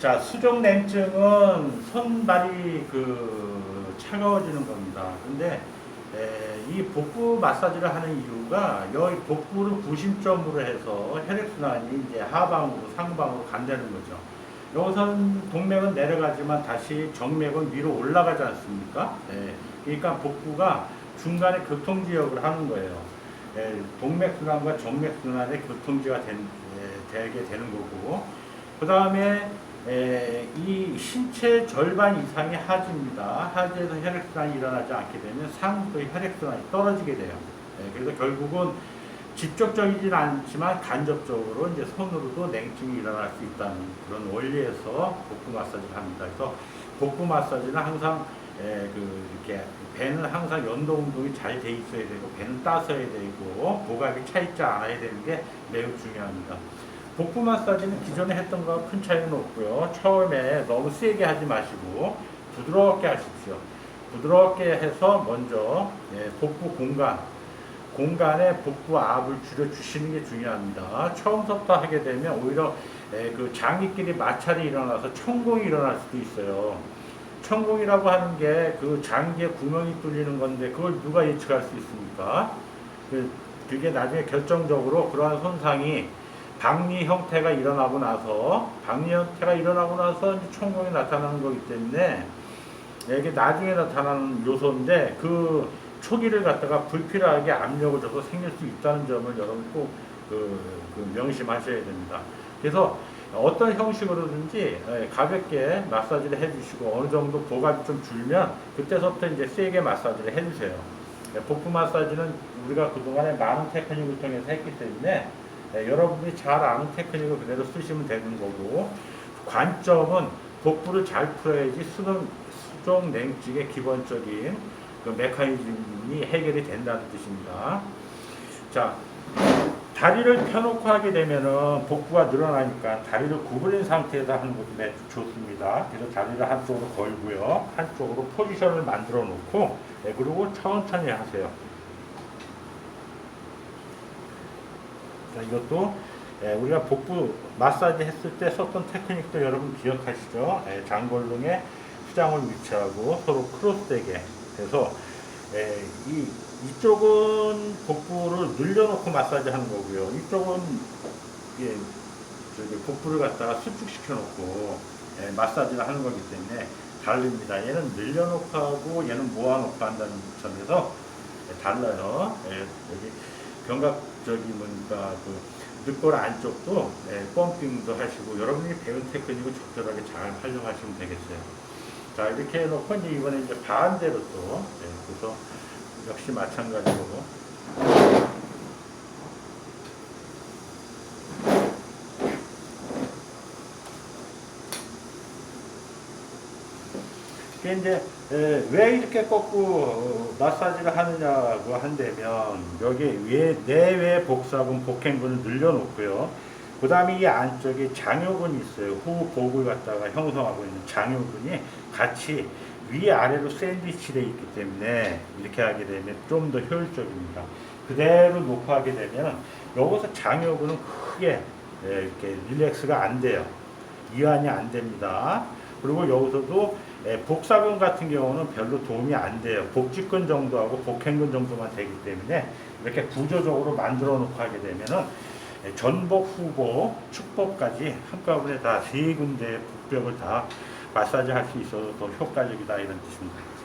자, 수족 냉증은 손발이 그 차가워지는 겁니다. 근데 에, 이 복부 마사지를 하는 이유가 여기 복부를 구심점으로 해서 혈액순환이 이제 하방으로 상방으로 간다는 거죠. 여기서는 동맥은 내려가지만 다시 정맥은 위로 올라가지 않습니까? 예, 그러니까 복부가 중간에 교통지역을 하는 거예요. 예, 동맥순환과 정맥순환의 교통지가 되게 되는 거고 그 다음에 이 신체 절반 이상이 하지입니다. 하지에서 혈액순환이 일어나지 않게 되면 상부의 혈액순환이 떨어지게 돼요. 예, 그래서 결국은 직접적이진 않지만 간접적으로 이제 손으로도 냉증이 일어날 수 있다는 그런 원리에서 복부 마사지를 합니다. 그래서 복부 마사지는 항상 에, 그 이렇게 배는 항상 연도 운동이 잘 돼 있어야 되고 배는 따서야 되고 보각이 차 있지 않아야 되는 게 매우 중요합니다. 복부 마사지는 기존에 했던 거와 큰 차이는 없고요. 처음에 너무 세게 하지 마시고 부드럽게 하십시오. 부드럽게 해서 먼저 예, 복부 공간 공간에 복부 압을 줄여 주시는 게 중요합니다. 처음부터 하게 되면 오히려 에, 그 장기끼리 마찰이 일어나서 천공이 일어날 수도 있어요. 천공이라고 하는 게 그 장기에 구멍이 뚫리는 건데 그걸 누가 예측할 수 있습니까? 그, 그게 나중에 결정적으로 그러한 손상이 박리 형태가 일어나고 나서 박리 형태가 일어나고 나서 이제 천공이 나타나는 거기 때문에 이게 나중에 나타나는 요소인데 그 초기를 갖다가 불필요하게 압력을 줘서 생길 수 있다는 점을 여러분 꼭 그, 그 명심하셔야 됩니다. 그래서 어떤 형식으로든지 예, 가볍게 마사지를 해주시고 어느 정도 보각이 좀 줄면 그때서부터 이제 세게 마사지를 해주세요. 예, 복부 마사지는 우리가 그동안에 많은 테크닉을 통해서 했기 때문에 예, 여러분들이 잘 아는 테크닉을 그대로 쓰시면 되는 거고 관점은 복부를 잘 풀어야지 수능 수족 냉증의 기본적인 그 메커니즘이 해결이 된다는 뜻입니다. 자, 다리를 펴놓고 하게 되면은 복부가 늘어나니까 다리를 구부린 상태에서 하는 것도 매우 좋습니다. 그래서 다리를 한쪽으로 걸고요. 한쪽으로 포지션을 만들어 놓고, 네, 그리고 천천히 하세요. 자, 이것도 예, 우리가 복부 마사지 했을 때 썼던 테크닉도 여러분 기억하시죠? 예, 장골릉에 수장을 위치하고 서로 크로스되게 해서 예, 이 이쪽은 복부를 늘려놓고 마사지 하는 거고요. 이쪽은 예, 저기 복부를 갖다가 수축시켜 놓고 예, 마사지를 하는 거기 때문에 다릅니다. 얘는 늘려놓고 하고 얘는 모아놓고 한다는 점에서 예, 달라요. 예, 여기 견갑 적이 뭔가 그 늑골 안쪽도 예, 펌핑도 하시고 여러분이 배운 테크닉을 적절하게 잘 활용하시면 되겠어요. 자 이렇게 해놓고 이제 이번에 이제 반대로 또 예, 그래서 역시 마찬가지로 이제 에, 왜 이렇게 꺾고 어, 마사지를 하느냐고 한다면 여기 위에 내외 복사근 복행근을 늘려놓고요. 그 다음에 이 안쪽에 장요근이 있어요. 후 복을 갖다가 형성하고 있는 장요근이 같이 위아래로 샌드위치 되어 있기 때문에 이렇게 하게 되면 좀 더 효율적입니다. 그대로 놓고 하게 되면 여기서 장요근은 크게 예, 이렇게 릴렉스가 안 돼요. 이완이 안 됩니다. 그리고 여기서도 예, 복사근 같은 경우는 별로 도움이 안 돼요. 복직근 정도하고 복행근 정도만 되기 때문에 이렇게 구조적으로 만들어 놓고 하게 되면은 예, 전복, 후복, 축복까지 한꺼번에 다 세 군데 복벽을 다 마사지 할 수 있어서 더 효과적이다 이런 뜻입니다.